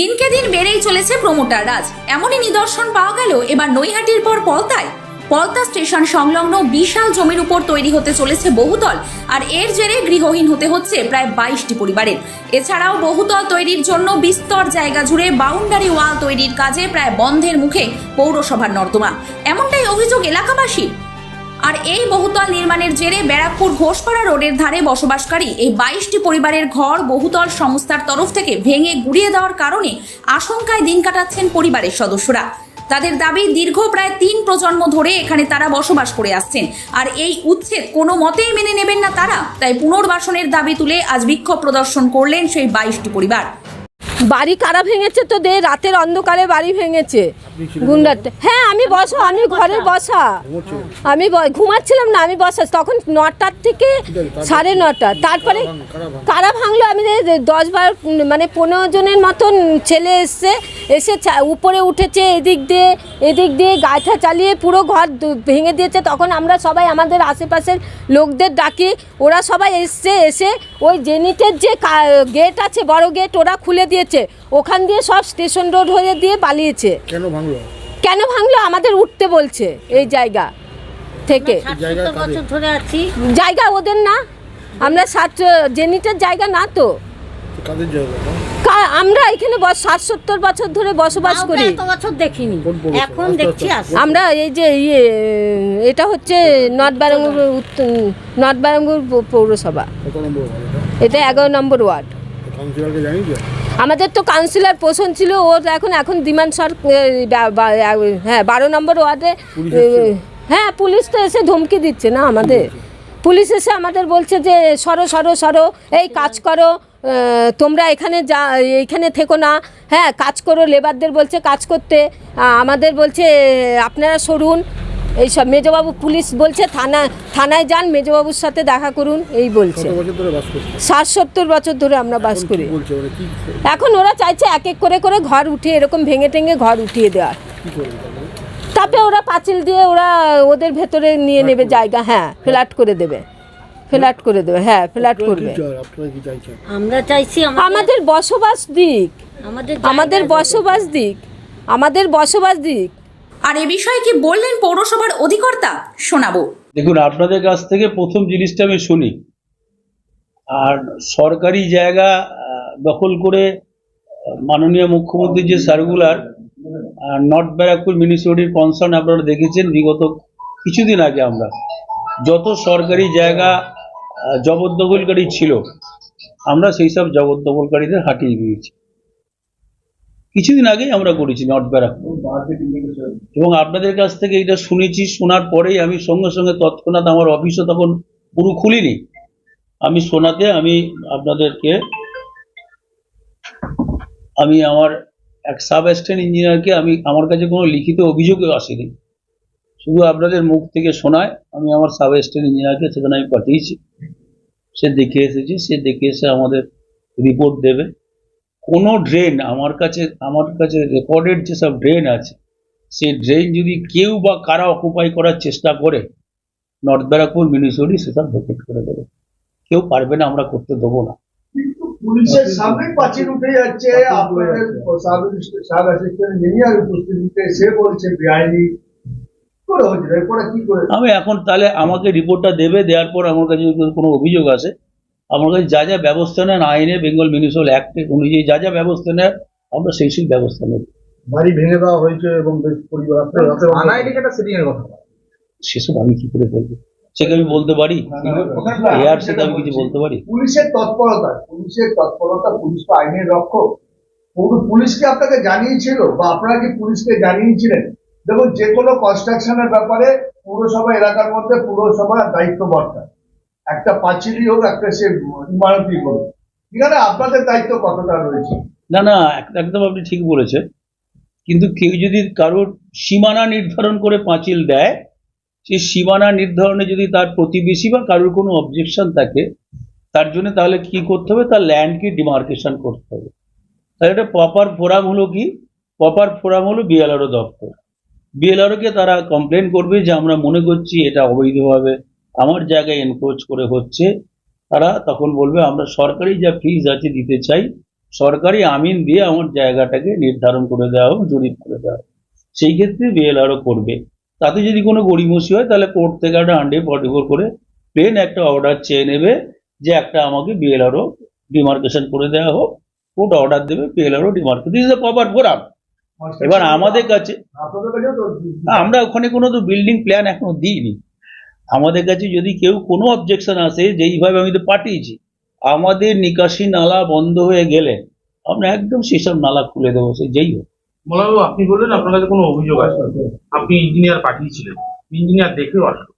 দিনকে দিন বেড়েই চলেছে প্রমোটার রাজ। এমনই নিদর্শন পাওয়া গেল এবার নৈহাটির পর পলতায়। পলতা স্টেশন সংলগ্ন বিশাল জমির উপর তৈরি হতে চলেছে বহুতল, আর এর জেরে গৃহহীন হতে হচ্ছে প্রায় বাইশটি পরিবারের। এছাড়াও বহুতল তৈরির জন্য বিস্তর জায়গা জুড়ে বাউন্ডারি ওয়াল তৈরির কাজে প্রায় বন্ধের মুখে পৌরসভার নর্দমা। এমনটাই অভিযোগ এলাকাবাসীর। আর এই বহুতল নির্মাণের জেরে ব্যারাকপুর ঘোষপাড়া রোডের ধারে বসবাসকারী এই বাইশটি পরিবারের ঘর বহুতল সংস্থার তরফ থেকে ভেঙে গুড়িয়ে দেওয়ার কারণে আশঙ্কায় দিন কাটাচ্ছেন পরিবারের সদস্যরা। তাদের দাবি, দীর্ঘ প্রায় তিন প্রজন্ম ধরে এখানে তারা বসবাস করে আসছেন। আর এই উচ্ছেদ কোনো মতেই মেনে নেবেন না তারা, তাই পুনর্বাসনের দাবি তুলে আজ বিক্ষোভ প্রদর্শন করলেন সেই বাইশটি পরিবার। বাড়ি কারা ভেঙেছে তো দে রাতের অন্ধকারে বাড়ি ভেঙেছে। গুন্ডাতে। হ্যাঁ আমি বসা আমি ঘরে বসা। আমি ঘুমাচ্ছিলাম না আমি বসা। তখন নটার থেকে সাড়ে নটা। তারপরে কারা ভাঙলো? আমি দশ বার মানে পনেরো জনের মতন ছেলে এসছে এসে উপরে উঠেছে এদিক দিয়ে এদিক দিয়ে গাছা চালিয়ে পুরো ঘর ভেঙে দিয়েছে। তখন আমরা সবাই আমাদের আশেপাশের লোকদের ডাকি। ওরা সবাই এসছে এসে ওই জেনিটের যে গেট আছে বড় গেট ওরা খুলে দিয়েছে। ওখান দিয়ে সব স্টেশন রোড হয়ে দিয়ে পালিয়েছে। কেন ভাঙলো? কেন ভাঙলো? আমাদের উঠতে বলছে এই জায়গা থেকে। জায়গা সত্তর বছর ধরে আছি। জায়গা ওদের না। আমরা সাত জেনিটার জায়গা না তো। আমরা এখানে বস- ষাট সত্তর বছর ধরে বসবাস করি। বছর দেখিনি। এখন দেখছি। আমরা এই যে ইয়ে এটা হচ্ছে নর্থ বারাঙ্গুর নর্থ বারাঙ্গুর পৌরসভা। এটা? এগারো নম্বর ওয়ার্ড। আমাদের তো কাউন্সিলর পোষণ ছিল ও তো এখন এখন দিমান সর হ্যাঁ বারো নম্বর ওয়ার্ডে হ্যাঁ পুলিশ তো এসে ধমকি দিচ্ছে না আমাদের। পুলিশ এসে আমাদের বলছে যে সরো সরো সরো এই কাজ করো তোমরা এখানে যা এখানে থেকো না। হ্যাঁ কাজ করো লেবারদের বলছে কাজ করতে। আমাদের বলছে আপনারা সরুন এইসব মেজবাবু পুলিশ বলছে থানা থানায় যান মেজবাবুর সাথে দেখা করুন এই বলছে। কত বছর ধরে বাস করছে? ষাট সত্তর বছর ধরে আমরা বাস করি। এখন ওরা চাইছে এক এক করে করে ঘর উঠিয়ে এরকম ভেঙে টেঙে ঘর উঠিয়ে দেওয়ার। কি তারপরে ওরা পাঁচিল দিয়ে ওরা ওদের ভেতরে নিয়ে নেবে জায়গা হ্যাঁ ফ্ল্যাট করে দেবে। ফ্ল্যাট করে দেবে হ্যাঁ ফ্ল্যাট করবে। আমরা চাইছি আমাদের আমাদের বসবাস দিক। আমাদের আমাদের বসবাস দিক। আমাদের বসবাস দিক। আর এ বিষয়ে কি বললেন পৌরসভার অধিকর্তা? শোনাবো। দেখুন, আপনাদের কাছ থেকে প্রথম জিনিসটা আমি শুনি। আর সরকারি জায়গা দখল করে মাননীয় মুখ্যমন্ত্রীর যে সার্কুলার নর্থ ব্যারাকপুর মিউনিসিপালিটির কনসার্ন আপনারা দেখেছেন বিগত কিছুদিন আগে আমরা। যত সরকারি জায়গা জবরদখলকারী ছিল, আমরা সেই সব জবরদখলকারীদের হাঁটিয়ে দিয়েছি। কিছুদিন আগেই আমরা করেছি নর্থ ব্যারাকপুর এবং আপনাদের কাছ থেকে এটা শুনেছি, শোনার পরেই আমি সঙ্গে সঙ্গে তৎক্ষণাৎ আমার অফিসও তখন পুরো খুলিনি। আমি শোনাতে আমি আপনাদেরকে, আমি আমার এক সাব অ্যাসিস্ট্যান্ট ইঞ্জিনিয়ারকে আমি, আমার কাছে কোনো লিখিত অভিযোগও আসেনি। শুধু আপনাদের মুখ থেকে শোনায়, আমি আমার সাব অ্যাসিস্ট্যান্ট ইঞ্জিনিয়ারকে সেখানে আমি পাঠিয়েছি। সে দেখে এসেছে, সে দেখে এসে আমাদের রিপোর্ট দেবে। কোনো ড্রেন আমার কাছে আমার কাছে রেকর্ডেড যেসব ড্রেন আছে সেই ড্রেন যদি কেউ বা কারা অকুপাই করার চেষ্টা করে নর্থ ব্যারাকপুর মিউনিসিপালিটি সেসব ভেকেট করে দেবে। কেউ পারবে না আমরা করতে দেবো না। পুলিশের সামনে পাঁচিল উঠে যাচ্ছে আপনাদের সাব সাব অ্যাসিস্ট্যান্ট ইঞ্জিনিয়ার উপস্থিতিতে সে বলছে বেআইনি আমি এখন তাহলে আমাকে রিপোর্টটা দেবে দেওয়ার পর আমার কাছে কোনো অভিযোগ আসে আমার কাছে যা যা ব্যবস্থা নেন আইনে বেঙ্গল মিউনিসিপাল অ্যাক্ট অনুযায়ী যা যা ব্যবস্থা নেন আমরা সেই সেই ব্যবস্থা নেব। বাড়ি ভেঙে দেওয়া হয়েছে এবং সেসব আমি কি করে বলব? সেটা আমি বলতে পারি। এর সেটা আমি কিছু বলতে পারি? পুলিশের তৎপরতা পুলিশের তৎপরতা পুলিশ তো আইনের রক্ষক। পুরো- পুলিশকে আপনাকে জানিয়েছিল বা আপনারা কি পুলিশকে জানিয়েছিলেন? দেখুন যে কোনো কনস্ট্রাকশনের ব্যাপারে পুরসভা এলাকার মধ্যে পুরসভা দায়িত্ব বর্তায়। একটা পাঁচিলই হোক, একটা সে ইমারতই হোক। এখানে আপনাদের দায়িত্ব কতটা রয়েছে? না না একদম আপনি ঠিক বলেছেন। কিন্তু কেউ যদি কারোর সীমানা নির্ধারণ করে পাঁচিল দেয় সেই সীমানা নির্ধারণে যদি তার প্রতিবেশী বা কারোর কোনো অবজেকশন থাকে, তার জন্য তাহলে কি করতে হবে? তার ল্যান্ডকে ডিমার্কেশন করতে হবে। তাহলে এটা প্রপার ফোরাম হলো কি? প্রপার ফোরাম হলো বিএলআরও দপ্তর। বিএলআরওকে তারা কমপ্লেন করবে যে, আমরা মনে করছি এটা অবৈধভাবে। আমার জায়গায় এনক্রোচ করে হচ্ছে তারা তখন বলবে আমরা সরকারি যা ফিজ আছে দিতে চাই সরকারি আমিন দিয়ে আমার জায়গাটাকে নির্ধারণ করে দেওয়া হোক জরিপ করে দেওয়া হোক। সেই ক্ষেত্রে বিএলআরও করবে। তাতে যদি কোনো গড়িমসি হয় তাহলে কোর্ট থেকে একটা হান্ড্রেড ফর্টি ফোর করে প্লেন একটা অর্ডার চেয়ে নেবে যে একটা আমাকে বিএলআরও ডিমার্কেশন করে দেওয়া হোক। কোর্ট অর্ডার দেবে BLRO demarcation this is the proper forum এবার আমাদের কাছে আমরা ওখানে কোনো তো বিল্ডিং প্ল্যান এখনও দিইনি। আমাদের কাছে যদি কেউ কোনো অবজেকশন আসে যেইভাবে আমি তো পাঠিয়েছি আমাদের নিকাশি নালা বন্ধ হয়ে গেলে আমরা একদম সেসব নালা খুলে দেবো সে যেই হোক। মোলাবাবু আপনি বললেন আপনার কাছে কোনো অভিযোগ আছে? আপনি ইঞ্জিনিয়ার পাঠিয়েছিলেন ইঞ্জিনিয়ার দেখেও আসলো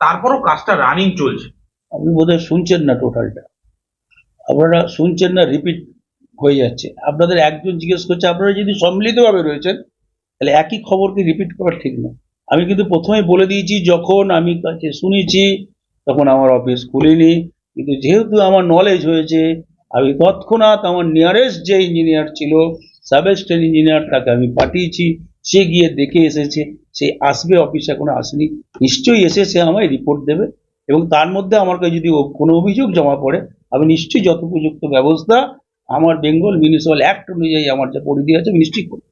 তারপরও কাজটা রানিং চলছে। আপনি বোধহয় শুনছেন না টোটালটা আপনারা শুনছেন না রিপিট হয়ে যাচ্ছে। আপনাদের একজন জিজ্ঞেস করছে আপনারা যদি সম্মিলিতভাবে রয়েছেন তাহলে একই খবরকে রিপিট করা ঠিক না আমি কিন্তু প্রথমে বলে দিয়েছি যখন আমি কাছে শুনেছি তখন আমার অফিস খুলিনি। কিন্তু যেহেতু আমার নলেজ হয়েছে আমি তৎক্ষণাৎ আমার নিয়ারেস্ট যে ইঞ্জিনিয়ার ছিল সাব স্টেট ইঞ্জিনিয়ার তাকে আমি পাঠিয়েছি। সে গিয়ে দেখে এসেছে সে আসবে অফিসে এখনও আসেনি। নিশ্চয়ই এসে সে আমায় রিপোর্ট দেবে। এবং তার মধ্যে আমার কাছে যদি কোনো অভিযোগ জমা পড়ে আমি নিশ্চয়ই যত যথোপযুক্ত ব্যবস্থা আমার বেঙ্গল মিউনিসিপাল অ্যাক্ট অনুযায়ী আমার যা পরিধি আছে আমি নিশ্চয়ই করব।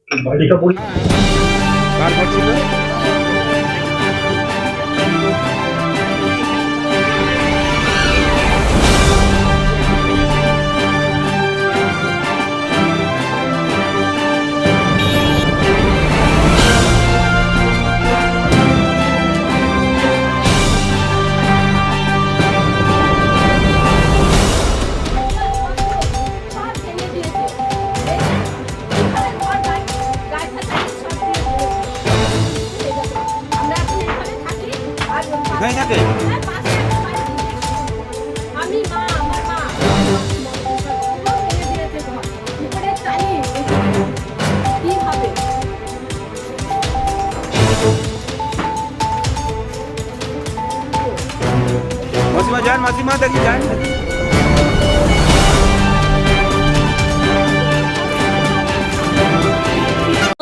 মাসিমা যান মাসিমা দেখি যান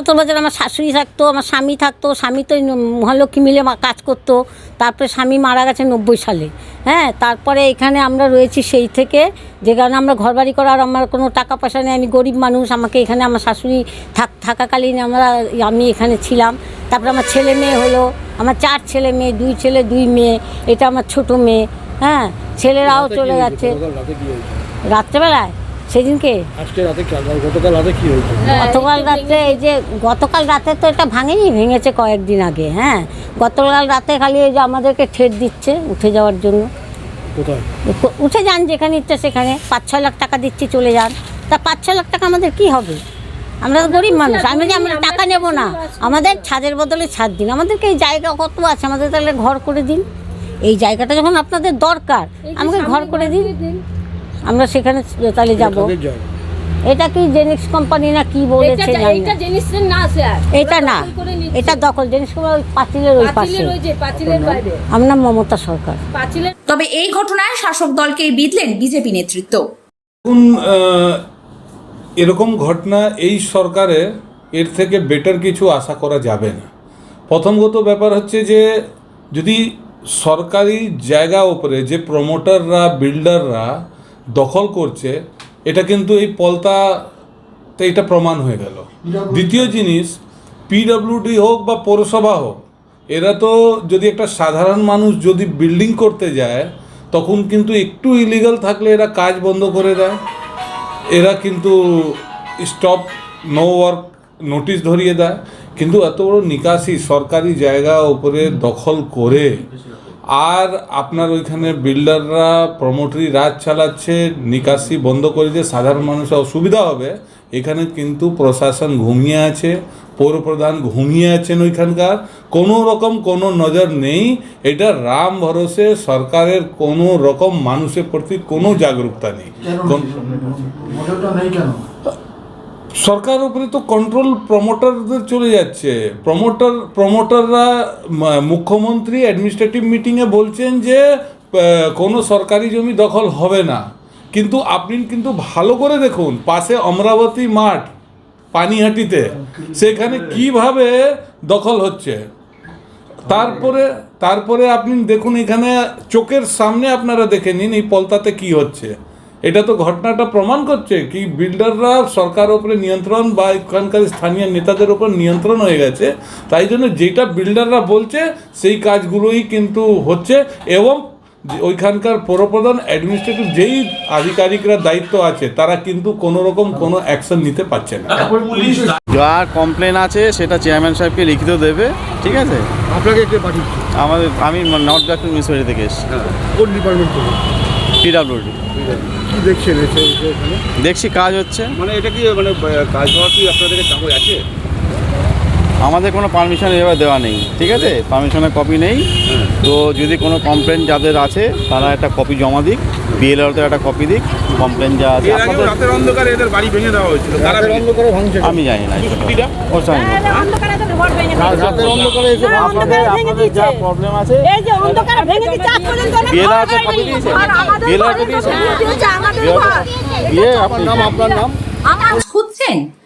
সত্তর বছর আমার শাশুড়ি থাকতো আমার স্বামী থাকতো স্বামী তো মহালক্ষ্মী মিলে কাজ করতো তারপরে স্বামী মারা গেছে নব্বই সালে। হ্যাঁ তারপরে এখানে আমরা রয়েছি সেই থেকে যে কারণে আমরা ঘর বাড়ি করার আমার কোনো টাকা পয়সা নেই আমি গরিব মানুষ আমাকে এখানে আমার শাশুড়ি থাক থাকাকালীন আমরা আমি এখানে ছিলাম। তারপরে আমার ছেলে মেয়ে হলো আমার চার ছেলে মেয়ে দুই ছেলে দুই মেয়ে এটা আমার ছোট মেয়ে হ্যাঁ ছেলেরাও চলে যাচ্ছে রাত্রেবেলায়? সেদিনকে? আজকে রাতে গতকাল রাতে কি হয়েছে? গতকাল রাতে এই যে গতকাল রাতে তো এটা ভাঙেনি ভেঙেছে কয়েকদিন আগে হ্যাঁ। গতকাল রাতে খালি এই যে আমাদেরকে ঠেট দিচ্ছে উঠে যাওয়ার জন্য। উঠে যান যেখানে ইচ্ছে সেখানে পাঁচ ছয় লাখ টাকা দিচ্ছি চলে যান। তা পাঁচ ছয় লাখ টাকা আমাদের কি হবে? আমরা তো গরিব মানুষ আমি যে আমরা টাকা নেব না। আমাদের ছাদের বদলে ছাদ দিন আমাদেরকে এই জায়গা কত আছে? আমাদের তাহলে ঘর করে দিন। এই জায়গাটা যখন আপনাদের দরকার আমাকে ঘর করে দিন। আমরা সেখানে তাহলে যাব। এটা কি জেনিক্স কোম্পানি না কি বলেছে জানি না। এইটা জিনিসের না স্যার। এটা না। এটা দখল। ওই পাঁচিলের ওই পাশে। পাঁচিলের ওই যে পাঁচিলের বাইরে। আমরা মমতা সরকার। পাঁচিলের তবে এই ঘটনায় শাসক দলকেই বিধলেন বিজেপি নেতৃত্ব। আহ, এরকম ঘটনা এই সরকারে এর থেকে বেটার কিছু আশা করা যাবে না। প্রথমগত ব্যাপার হচ্ছে যে যদি সরকারি জায়গা উপরে যে প্রমোটাররা বিল্ডাররা দখল করছে এটা কিন্তু এই পলতাতে এটা প্রমাণ হয়ে গেল। দ্বিতীয় জিনিস পিডব্লিউডি হোক বা পৌরসভা হোক এরা তো যদি একটা সাধারণ মানুষ যদি বিল্ডিং করতে যায় তখন কিন্তু একটু ইলিগাল থাকলে এরা কাজ বন্ধ করে দেয়। এরা কিন্তু স্টপ নো ওয়ার্ক নোটিশ ধরিয়ে দেয়। কিন্তু এত বড় নিকাশি সরকারি জায়গা উপরে দখল করে আর আপনার ওইখানে বিল্ডাররা প্রমোটারি রাজ চালাচ্ছে নিকাশি বন্ধ করে দিয়ে সাধারণ মানুষের অসুবিধা হবে। এখানে কিন্তু প্রশাসন ঘুমিয়ে আছে পৌরপ্রধান ঘুমিয়ে আছেন ওইখানকার। কোনো রকম কোনো নজর নেই। এটা রাম ভরসে সরকারের কোনো রকম মানুষের প্রতি কোনো জাগরুকতা নেই। সরকার উপরে তো কন্ট্রোল প্রমোটারদের চলে যাচ্ছে। প্রমোটার প্রমোটাররা মুখ্যমন্ত্রী অ্যাডমিনিস্ট্রেটিভ মিটিংয়ে বলছেন যে কোনো সরকারি জমি দখল হবে না। কিন্তু আপনি কিন্তু ভালো করে দেখুন, পাশে অমরাবতী মাঠ, পানিহাটিতে, সেখানে কীভাবে দখল হচ্ছে। তারপরে তারপরে আপনি দেখুন এখানে চোখের সামনে আপনারা দেখে নিন এই পলতাতে কি হচ্ছে। এটা তো ঘটনাটা প্রমাণ করছে কি বিল্ডাররা সরকার উপরে নিয়ন্ত্রণ বা এখানকার স্থানীয় নেতাদের উপর নিয়ন্ত্রণ হয়ে গেছে। তাই জন্য যেটা বিল্ডাররা বলছে সেই কাজগুলোই কিন্তু হচ্ছে এবং যে ওইখানকার পৌরপ্রধান অ্যাডমিনিস্ট্রেটিভ যেই আধিকারিকরা দায়িত্ব আছে তারা কিন্তু কোনো রকম কোনো অ্যাকশন নিতে পারছে না। যার কমপ্লেন আছে সেটা চেয়ারম্যান সাহেবকে লিখিত দেবে ঠিক আছে? আপনাকে আমাদের আমি নর্থ ব্যাক মিউনিসিপ্যালিটি থেকে এসেছি। কোন ডিপার্টমেন্ট থেকে? পিডাব্লিউডি দেখছেন দেখছি কাজ হচ্ছে। মানে এটা কি মানে কাজ হওয়ার কি আপনাদের কাগজ আছে? আমাদের কোনো পারমিশন এবার দেওয়া নেই ঠিক আছে? পারমিশনের কপি নেই। তো যদি কোনো কমপ্লেন যাদের আছে তারা একটা কপি জমা দিক বিএলআরতে একটা কপি দিক কমপ্লেন যা আছে এর আগে আপনাদের রাতের অন্ধকারে এদের বাড়ি ভেঙে দেওয়া হয়েছিল। তারা রাতের অন্ধকারে আমি জানি না ও জানি না।